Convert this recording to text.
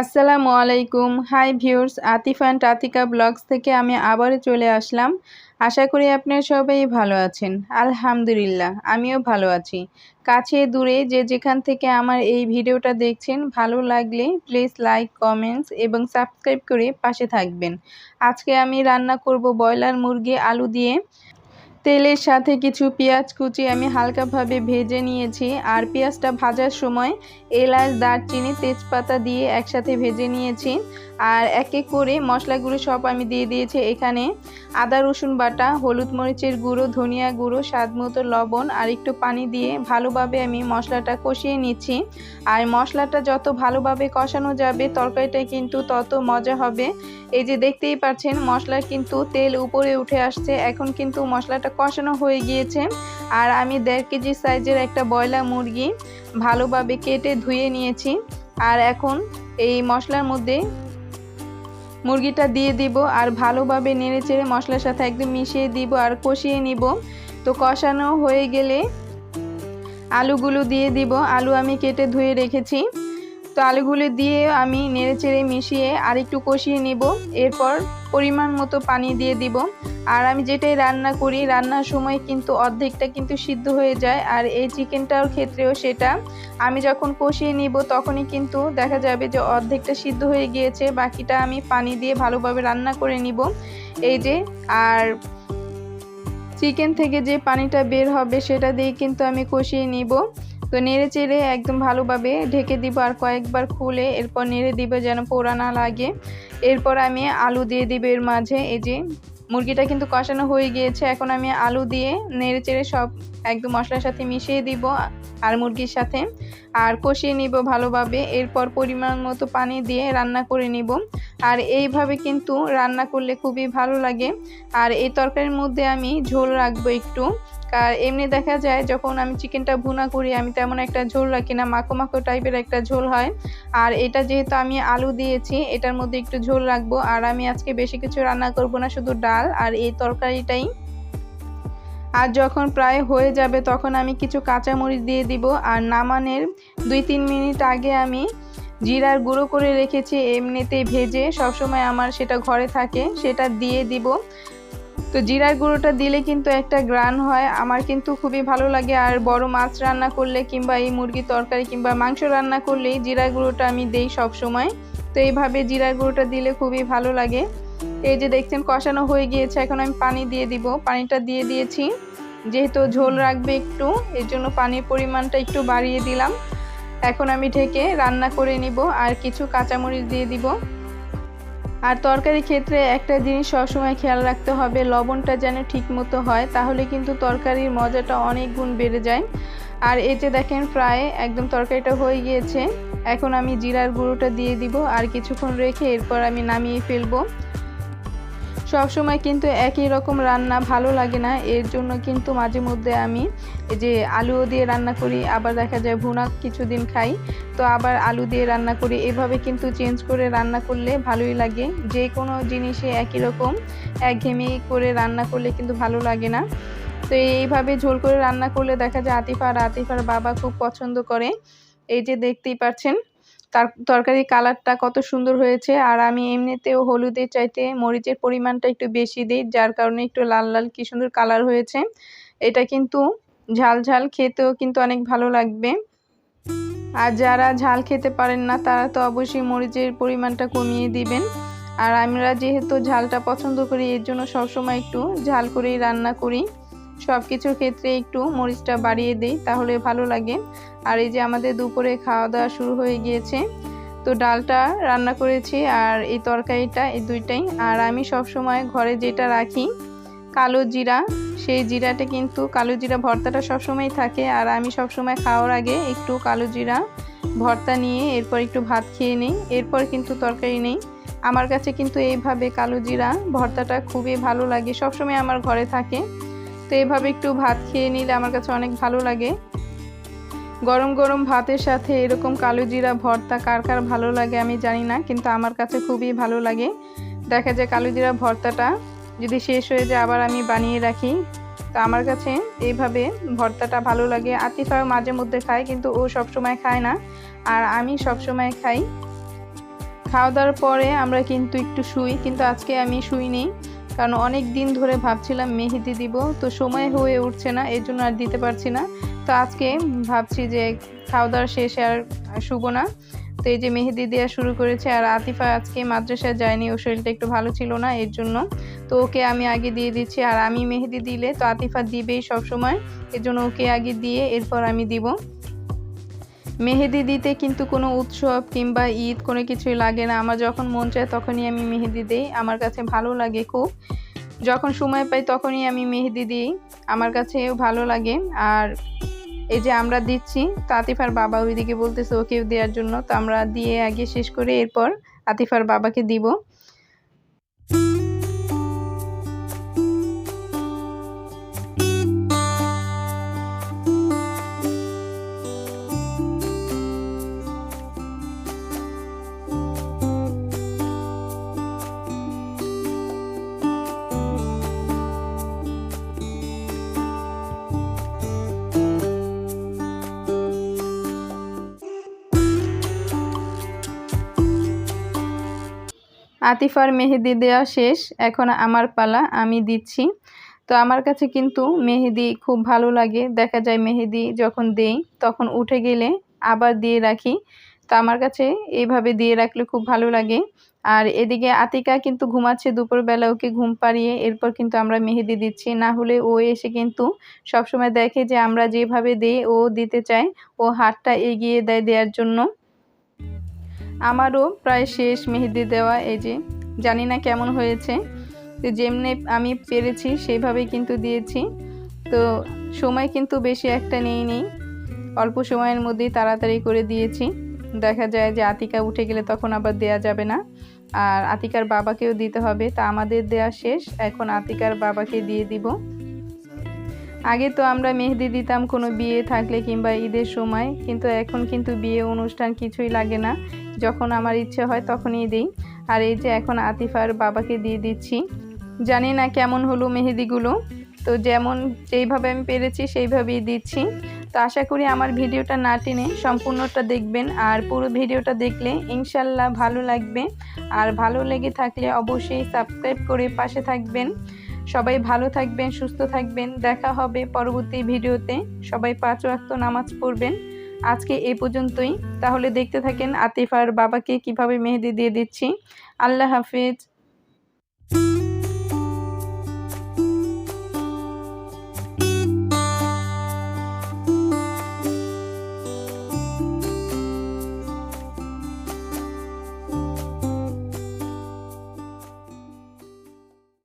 আসসালামু আলাইকুম। Hi viewers Atif and Atika blogs থেকে আমি আবারও চলে আসলাম। আশা করি আপনারা সবাই ভালো আছেন। আলহামদুলিল্লাহ, আমিও ভালো আছি। কাছে দূরে যে যেখান থেকে আমার এই ভিডিওটা দেখছেন, ভালো লাগলে প্লিজ লাইক কমেন্টস এবং সাবস্ক্রাইব করে পাশে থাকবেন। আজকে আমি রান্না করব ব্রয়লার মুরগি আলু দিয়ে। তেলের সাথে কিছু পেঁয়াজ কুচি আমি হালকাভাবে ভেজে নিয়েছি। আর পেঁয়াজটা ভাজার সময় এলাচ দারচিনি তেজপাতা দিয়ে একসাথে ভেজে নিয়েছি। আর এক এক করে মশলাগুলো সব আমি দিয়ে দিয়েছি এখানে। আদা রসুন বাটা হলুদ মরিচের গুঁড়ো ধনিয়া গুঁড়ো স্বাদ মতো লবণ আর একটু পানি দিয়ে ভালোভাবে আমি মশলাটা কষিয়ে নিচ্ছি। আর মশলাটা যত ভালোভাবে কষানো যাবে তরকারিটা কিন্তু তত মজা হবে। এই যে দেখতেই পাচ্ছেন মশলা কিন্তু তেল উপরে উঠে আসছে। এখন কিন্তু মশলাটা কষানো হয়ে গিয়েছে। আর আমি দেড় কেজি সাইজের একটা ব্রয়লার মুরগি ভালোভাবে কেটে ধুয়ে নিয়েছি। আর এখন এই মশলার মধ্যে মুরগিটা দিয়ে দিব আর ভালোভাবে নেড়ে চেড়ে মশলার সাথে একদম মিশিয়ে দিব আর কষিয়ে নিব। তো কষানো হয়ে গেলে আলুগুলো দিয়ে দিব। আলু আমি কেটে ধুয়ে রেখেছি। তো দিয়ে আমি নেড়ে চেড়ে মিশিয়ে আর একটু কষিয়ে নেব। এরপর পরিমাণ মতো পানি দিয়ে দিব। আর আমি যেটাই রান্না করি, রান্নার সময় কিন্তু অর্ধেকটা কিন্তু সিদ্ধ হয়ে যায়। আর এই চিকেনটার ক্ষেত্রেও সেটা। আমি যখন কষিয়ে নিব তখনই কিন্তু দেখা যাবে যে অর্ধেকটা সিদ্ধ হয়ে গিয়েছে। বাকিটা আমি পানি দিয়ে ভালোভাবে রান্না করে নিব। এই যে, আর চিকেন থেকে যে পানিটা বের হবে সেটা দিয়ে কিন্তু আমি কষিয়ে নিব। তো নেড়ে চেড়ে একদম ভালোভাবে ঢেকে দিব আর কয়েকবার খুলে এরপর নেড়ে দিব যেন পোড়া না লাগে। এরপর আমি আলু দিয়ে দিব এর মাঝে, এই যে মুরগিটা কিন্তু কষানো হয়ে গিয়েছে। এখন আমি আলু দিয়ে নেড়ে চেড়ে সব একদম মশলার সাথে মিশিয়ে দিব আর মুরগির সাথে আর কষিয়ে নিব ভালোভাবে। এরপর পরিমাণ মতো পানি দিয়ে রান্না করে নিব। আর এইভাবে কিন্তু রান্না করলে খুবই ভালো লাগে। আর এই তরকারির মধ্যে আমি ঝোল রাখব একটু। আর এমনি দেখা যায় যখন আমি চিকেনটা ভুনা করি, আমি তেমন একটা ঝোল রাখি না, মাখো মাখো টাইপের একটা ঝোল হয়। আর এটা যেহেতু আমি আলু দিয়েছি, এটার মধ্যে একটু ঝোল রাখব। আর আমি আজকে বেশি কিছু রান্না করব না, শুধু ডাল আর এই তরকারিটাই। আর যখন প্রায় হয়ে যাবে, তখন আমি কিছু কাঁচামরিচ দিয়ে দিব। আর নামানের দুই তিন মিনিট আগে আমি জিরার গুঁড়ো করে রেখেছি এমনিতে ভেজে সবসময় আমার সেটা ঘরে থাকে, সেটা দিয়ে দিব। তো জিরার গুঁড়োটা দিলে কিন্তু একটা গ্রান হয়। আমার কিন্তু খুবই ভালো লাগে। আর বড় মাছ রান্না করলে কিংবা এই মুরগির তরকারি কিংবা মাংস রান্না করলেই জিরার গুঁড়োটা আমি দেই সব সময় তো এইভাবে জিরার গুঁড়োটা দিলে খুবই ভালো লাগে। এই যে দেখছেন, কষানো হয়ে গিয়েছে। এখন আমি পানি দিয়ে দিব। পানিটা দিয়ে দিয়েছি। যেহেতু ঝোল রাখবে একটু, এর জন্য পানির পরিমাণটা একটু বাড়িয়ে দিলাম। এখন আমি ঢেকে রান্না করে নিব। আর কিছু কাঁচামরিচ দিয়ে দিব। আর তরকারি ক্ষেত্রে একটা জিনিস সবসময় খেয়াল রাখতে হবে, লবণটা যেন ঠিক মতো হয়, তাহলে কিন্তু তরকারির মজাটা অনেক গুণ বেড়ে যায়। আর এতে দেখেন প্রায় একদম তরকারিটা হয়ে গিয়েছে, এখন আমি জিরার গুঁড়োটা দিয়ে দিব, আর কিছুক্ষণ রেখে এরপর আমি নামিয়ে ফেলব। সব সময় কিন্তু একই রকম রান্না ভালো লাগে না। এর জন্য কিন্তু মাঝে মধ্যে আমি যে আলুও দিয়ে রান্না করি, আবার দেখা যায় ভুনা কিছুদিন খাই। তো আবার আলু দিয়ে রান্না করি। এভাবে কিন্তু চেঞ্জ করে রান্না করলে ভালোই লাগে। যে কোনো জিনিসে একই রকম, একঘেয়েমি করে রান্না করলে কিন্তু ভালো লাগে না। তো এইভাবে ঝোল করে রান্না করলে দেখা যায় আতিফা আর আতিফার বাবা খুব পছন্দ করে। এই যে দেখতেই পাচ্ছেন তার তরকারির কালারটা কত সুন্দর হয়েছে। আর আমি এমনিতেও হলুদের চাইতে মরিচের পরিমাণটা একটু বেশি দিই, যার কারণে একটু লাল লাল কি সুন্দর কালার হয়েছে। এটা কিন্তু ঝাল ঝাল খেতেও কিন্তু অনেক ভালো লাগবে। আর যারা ঝাল খেতে পারেন না, তারা তো অবশ্যই মরিচের পরিমাণটা কমিয়ে দিবেন। আর আমরা যেহেতু ঝালটা পছন্দ করি, এর জন্য সবসময় একটু ঝাল করেই রান্না করি। সব কিছুর ক্ষেত্রে একটু মরিচটা বাড়িয়ে দিই, তাহলে ভালো লাগে। আর এই যে আমাদের দুপুরে খাওয়া দাওয়া শুরু হয়ে গিয়েছে, তো ডালটা রান্না করেছি আর এই তরকারিটা এই দুইটাই। আর আমি সব সময় ঘরে যেটা রাখি, কালো জিরা, সেই জিরাটা কিন্তু, কালো জিরা ভর্তাটা সবসময় থাকে। আর আমি সবসময় খাওয়ার আগে একটু কালো জিরা ভর্তা নিয়ে এরপর একটু ভাত খেয়ে নিই, এরপর কিন্তু তরকারি নেই। আমার কাছে কিন্তু এইভাবে কালো জিরা ভর্তাটা খুবই ভালো লাগে, সবসময় আমার ঘরে থাকে। তো এভাবে একটু ভাত খেয়ে নিলে আমার কাছে অনেক ভালো লাগে। গরম গরম ভাতের সাথে এরকম কালো জিরা ভর্তা কার কার ভালো লাগে আমি জানি না, কিন্তু আমার কাছে খুবই ভালো লাগে। দেখা যায় কালো জিরা ভর্তাটা যদি শেষ হয়ে যায় আবার আমি বানিয়ে রাখি। তো আমার কাছে এইভাবে ভর্তাটা ভালো লাগে। আতিফাও মাঝে মধ্যে খায়, কিন্তু ও সব সময় খায় না। আর আমি সব সময় খাই। খাওয়া দাওয়ার পরে আমরা কিন্তু একটু শুই, কিন্তু আজকে আমি শুই নেই কারণ অনেক দিন ধরে ভাবছিলাম মেহেদি দিব, তো সময় হয়ে উঠছে না, এর জন্য আর দিতে পারছি না। তো আজকে ভাবছি যে খাওয়া দাওয়া শেষে আর শুবো না। তো এই যে মেহেদি দেওয়া শুরু করেছে, আর আতিফা আজকে মাদ্রাসায় যায়নি ও শরীরটা একটু ভালো ছিল না, এর জন্য। তো ওকে আমি আগে দিয়ে দিচ্ছি, আর আমি মেহেদি দিলে তো আতিফা দিবেই সবসময়, এর জন্য ওকে আগে দিয়ে এরপর আমি দিব। মেহেদি দিতে কিন্তু কোনো উৎসব কিংবা ঈদ কোনো কিছুই লাগে না। আমার যখন মন চায় তখনই আমি মেহেদি দিই। আমার কাছে ভালো লাগে খুব। যখন সময় পাই তখনই আমি মেহেদি দিই। আমার কাছেও ভালো লাগে। আর এই যে আমরা দিচ্ছি তো আতিফার বাবা ওইদিকে বলতেছে ওকেও দেওয়ার জন্য। তো আমরা দিয়ে আগে শেষ করে, এরপর আতিফার বাবাকে দিব। আতিফার মেহেদি দেওয়া শেষ, এখন আমার পালা, আমি দিচ্ছি। তো আমার কাছে কিন্তু মেহেদি খুব ভালো লাগে। দেখা যায় মেহেদি যখন দেই, তখন উঠে গেলে আবার দিয়ে রাখি। তো আমার কাছে এইভাবে দিয়ে রাখলে খুব ভালো লাগে। আর এদিকে আতিকা কিন্তু ঘুমাচ্ছে দুপুরবেলা, ওকে ঘুম পাড়িয়ে এরপর কিন্তু আমরা মেহেদি দিচ্ছি। না হলে ও এসে কিন্তু সবসময় দেখে যে আমরা যেভাবে দিই, ও দিতে চায়। ও হাতটা এগিয়ে দেয় দেওয়ার জন্য। আমারও প্রায় শেষ মেহেদি দেওয়া এই যে, জানি না কেমন হয়েছে। তো যেমনি আমি পেরেছি, সেইভাবেই কিন্তু দিয়েছি। তো সময় কিন্তু বেশি একটা নেই নেই, অল্প সময়ের মধ্যেই তাড়াতাড়ি করে দিয়েছি। দেখা যায় যে আতিকা উঠে গেলে তখন আবার দেয়া যাবে না। আর আতিকার বাবাকেও দিতে হবে, তা আমাদের দেয়া শেষ। এখন আতিকার বাবাকে দিয়ে দিব। আগে তো আমরা মেহেদি দিতাম কোনো বিয়ে থাকলে কিংবা ঈদের সময়, কিন্তু এখন কিন্তু বিয়ে অনুষ্ঠান কিছুই লাগে না। যখন আমার ইচ্ছে হয় তখনই দিই। আর এই যে এখন আতিফার বাবাকে দিয়ে দিচ্ছি। জানি না কেমন হলো মেহেদিগুলো। তো যেমন যেইভাবে আমি পেরেছি সেইভাবেই দিচ্ছি। তো আশা করি আমার ভিডিওটা না টেনে সম্পূর্ণটা দেখবেন। আর পুরো ভিডিওটা দেখলে ইনশাল্লাহ ভালো লাগবে। আর ভালো লেগে থাকলে অবশ্যই সাবস্ক্রাইব করে পাশে থাকবেন। সবাই ভালো থাকবেন, সুস্থ থাকবেন। দেখা হবে পরবর্তী ভিডিওতে। সবাই পাঁচ ওয়াক্ত নামাজ পড়বেন। আজকে এ পর্যন্তই। তাহলে দেখতে থাকেন আতিফার বাবাকে কীভাবে মেহেদি দিয়ে দিচ্ছি। আল্লাহ হাফিজ।